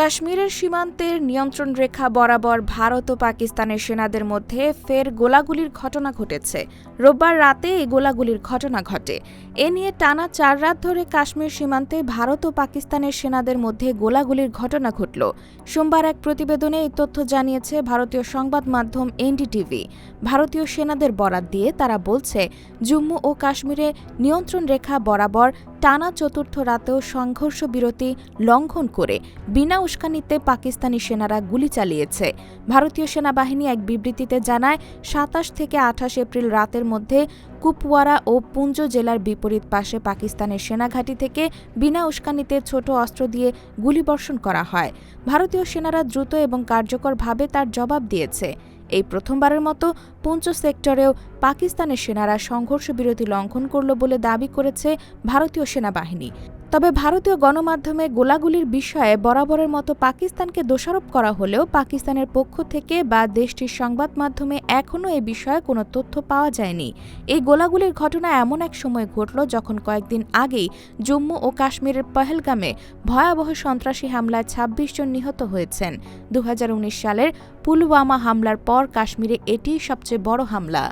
কাশ্মীরের সীমান্তের নিয়ন্ত্রণ রেখা বরাবর ভারত ও পাকিস্তানের সেনাদের মধ্যে ফের গোলাগুলির ঘটনা ঘটেছে। রোববার রাতে এই গোলাগুলির ঘটনা ঘটে। এ নিয়ে টানা চার রাত ধরে কাশ্মীর সীমান্তে ভারত ও পাকিস্তানের সেনাদের মধ্যে গোলাগুলির ঘটনা ঘটল। সোমবার এক প্রতিবেদনে এই তথ্য জানিয়েছে ভারতীয় সংবাদ মাধ্যম এনডিটিভি। ভারতীয় সেনাদের বরাত দিয়ে তারা বলছে, জম্মু ও কাশ্মীরে নিয়ন্ত্রণ রেখা বরাবর টানা চতুর্থ রাতেও সংঘর্ষ বিরতি লঙ্ঘন করে বিনা উস্কানিতে পাকিস্তানি সেনারা গুলি চালিয়েছে। ভারতীয় সেনাবাহিনী এক বিবৃতিতে জানায়, সাতাশ থেকে আঠাশ এপ্রিল রাতের মধ্যে কুপওয়ারা ও পুঞ্জ জেলার বিপরীত পাশে পাকিস্তানের সেনাঘাঁটি থেকে বিনা উস্কানিতে ছোট অস্ত্র দিয়ে গুলিবর্ষণ করা হয়। ভারতীয় সেনারা দ্রুত এবং কার্যকরভাবে তার জবাব দিয়েছে। এই প্রথমবারের মতো পুঞ্চ সেক্টরেও পাকিস্তানের সেনারা সংঘর্ষ বিরতি লঙ্ঘন করল বলে দাবি করেছে ভারতীয় সেনাবাহিনী। তবে ভারতীয় গণমাধ্যমে গোলাগুলির বিষয়ে বরাবরের মতো পাকিস্তানকে দোষারোপ করা হলেও পাকিস্তানের পক্ষ থেকে বা দেশটির সংবাদ মাধ্যমে এখনও এ বিষয়ে কোনো তথ্য পাওয়া যায়নি। এই গোলাগুলির ঘটনা এমন এক সময় ঘটল যখন কয়েকদিন আগেই জম্মু ও কাশ্মীরের পহেলগামে ভয়াবহ সন্ত্রাসী হামলায় ২৬ জন নিহত হয়েছেন। দু হাজার উনিশ সালের পুলওয়ামা হামলার পর কাশ্মীরে এটিই সবচেয়ে বড় হামলা।